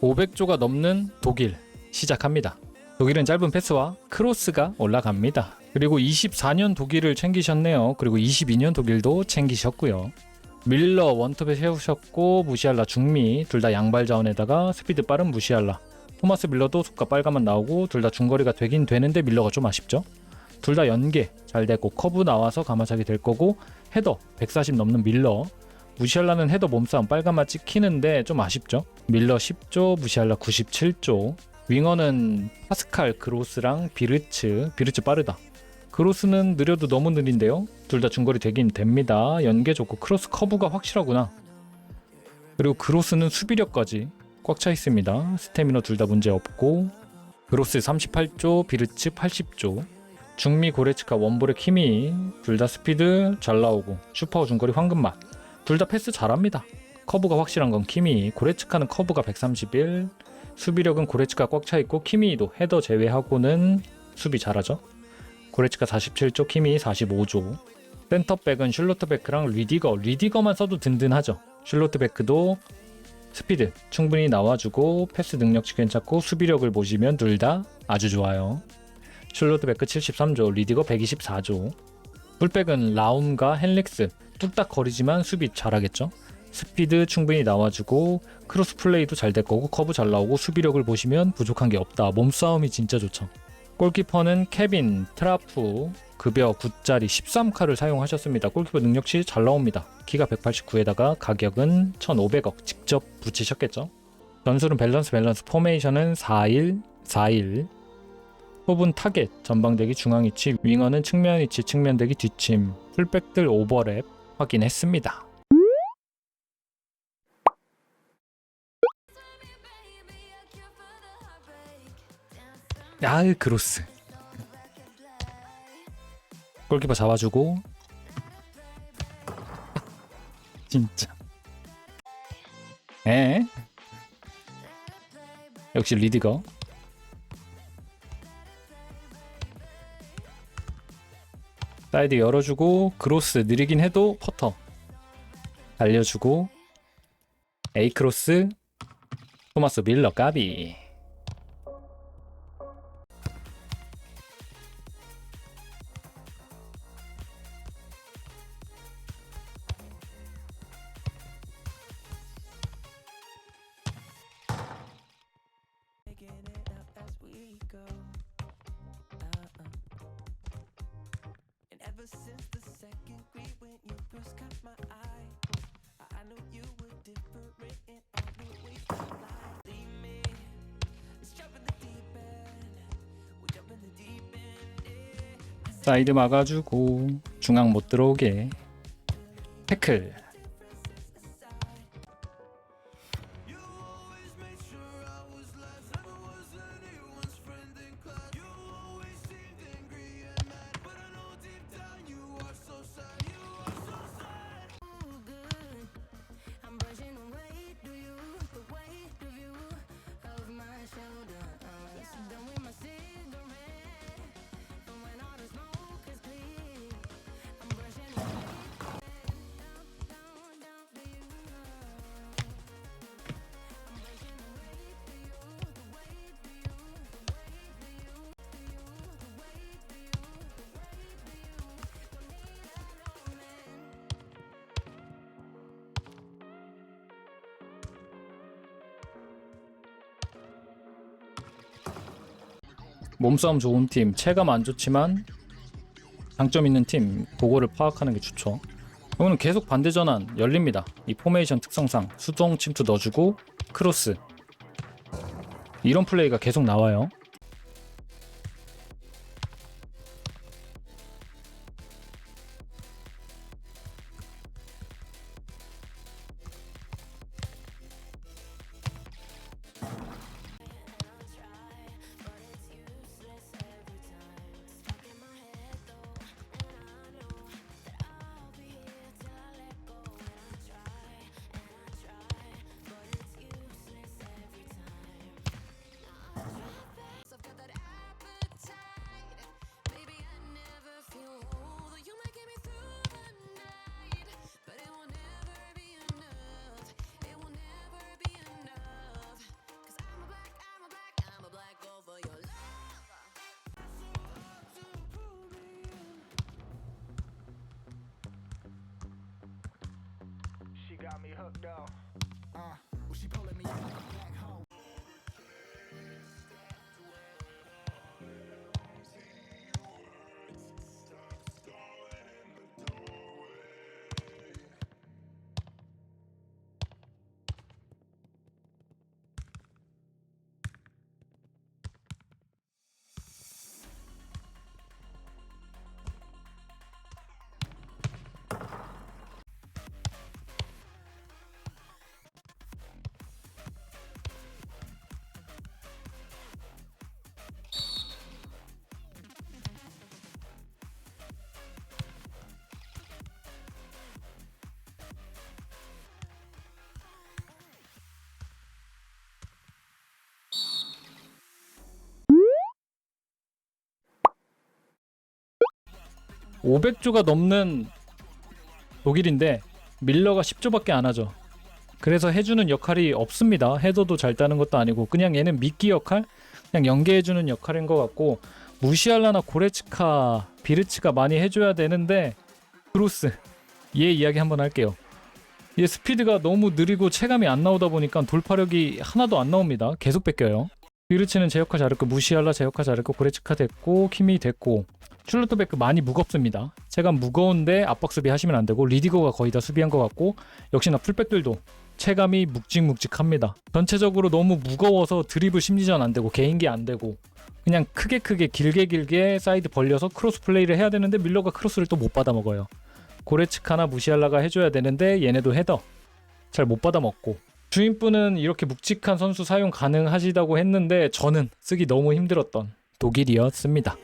500조가 넘는 독일 시작합니다. 독일은 짧은 패스와 크로스가 올라갑니다. 그리고 24년 독일을 챙기셨네요. 그리고 22년 독일도 챙기셨고요. 밀러 원톱에 세우셨고 무시할라 중미 둘 다 양발 자원에다가 스피드 빠른 무시할라 토마스 밀러도 속가 빨간만 나오고 둘 다 중거리가 되긴 되는데 밀러가 좀 아쉽죠. 둘 다 연계 잘 됐고 커브 나와서 가마차기 될 거고 헤더 140 넘는 밀러 무시할라는 헤더 몸싸움 빨간맛 찍히는데 좀 아쉽죠. 밀러 10조 무시할라 97조 윙어는 파스칼 그로스랑 비르츠 비르츠 빠르다. 그로스는 느려도 너무 느린데요. 둘 다 중거리 되긴 됩니다. 연계 좋고 크로스 커브가 확실하구나. 그리고 그로스는 수비력까지 꽉 차 있습니다. 스태미너 둘 다 문제 없고 그로스 38조, 비르츠 80조. 중미 고레츠카 원볼의 키미 둘 다 스피드 잘 나오고 슈퍼 중거리 황금맛 둘 다 패스 잘합니다. 커브가 확실한 건 키미 고레츠카는 커브가 131 수비력은 고레츠카 꽉 차 있고 키미도 헤더 제외하고는 수비 잘하죠. 고레츠카 47조, 키미 45조. 센터백은 슐로트베크랑 리디거. 리디거만 써도 든든하죠. 슐로트베크도 스피드 충분히 나와주고 패스 능력치 괜찮고 수비력을 보시면 둘 다 아주 좋아요. 슐로트베크 73조, 리디거 124조. 풀백은 라움과 헨릭스 뚝딱 거리지만 수비 잘하겠죠. 스피드 충분히 나와주고 크로스 플레이도 잘 될 거고 커브 잘 나오고 수비력을 보시면 부족한 게 없다. 몸싸움이 진짜 좋죠. 골키퍼는 케빈, 트라프, 급여 9짜리 13카를 사용하셨습니다. 골키퍼 능력치 잘 나옵니다. 키가 189에다가 가격은 1,500억 직접 붙이셨겠죠. 전술은 밸런스 밸런스 포메이션은 4-1, 4-1 호분 타겟, 전방대기 중앙 위치, 윙어는 측면 위치, 측면대기 뒷침, 풀백들 오버랩 확인했습니다. 야, 그로스. 골키퍼 잡아주고 진짜 에 역시 리디거 사이드 열어주고 크로스 느리긴 해도 퍼터 달려주고 에이 크로스 토마스 밀러 까비 go. Ever since the second grade when you first caught my eye, I- I knew you were different and from life. Leave me. Let's jump in the deep end. We jump in the deep end. 사이드 막아주고 중앙 못 들어오게 태클 몸싸움 좋은 팀 체감 안 좋지만 장점 있는 팀 그거를 파악하는 게 좋죠. 이거는 계속 반대 전환 열립니다. 이 포메이션 특성상 수동 침투 넣어주고 크로스. 이런 플레이가 계속 나와요 got me hooked on. Uh, well, she pulling me back. (500조가) 넘는 독일인데 밀러가 10조밖에 안 하죠. 그래서 해주는 역할이 없습니다. 헤더도 잘 따는 것도 아니고 그냥 얘는 미끼 역할? 그냥 연계해주는 역할인 것 같고 무시할라나 고레츠카 비르츠가 많이 해줘야 되는데 크로스 얘 이야기 한번 할게요. 얘 스피드가 너무 느리고 체감이 안 나오다 보니까 돌파력이 하나도 안 나옵니다. 계속 뺏겨요 비르츠는 제 역할 잘했고 무시할라 제 역할 잘했고 고레츠카 됐고 키미 됐고 슐루트베크 많이 무겁습니다. 체감 무거운데 압박 수비 하시면 안 되고 리디거가 거의 다 수비한 것 같고 역시나 풀백들도 체감이 묵직묵직합니다. 전체적으로 너무 무거워서 드리블 심리전 안 되고 개인기 안 되고 그냥 크게 크게 길게 길게 사이드 벌려서 크로스 플레이를 해야 되는데 밀러가 크로스를 또 못 받아 먹어요. 고레츠카나 무시할라가 해줘야 되는데 얘네도 헤더 잘 못 받아 먹고 주인분은 이렇게 묵직한 선수 사용 가능하시다고 했는데 저는 쓰기 너무 힘들었던 독일이었습니다.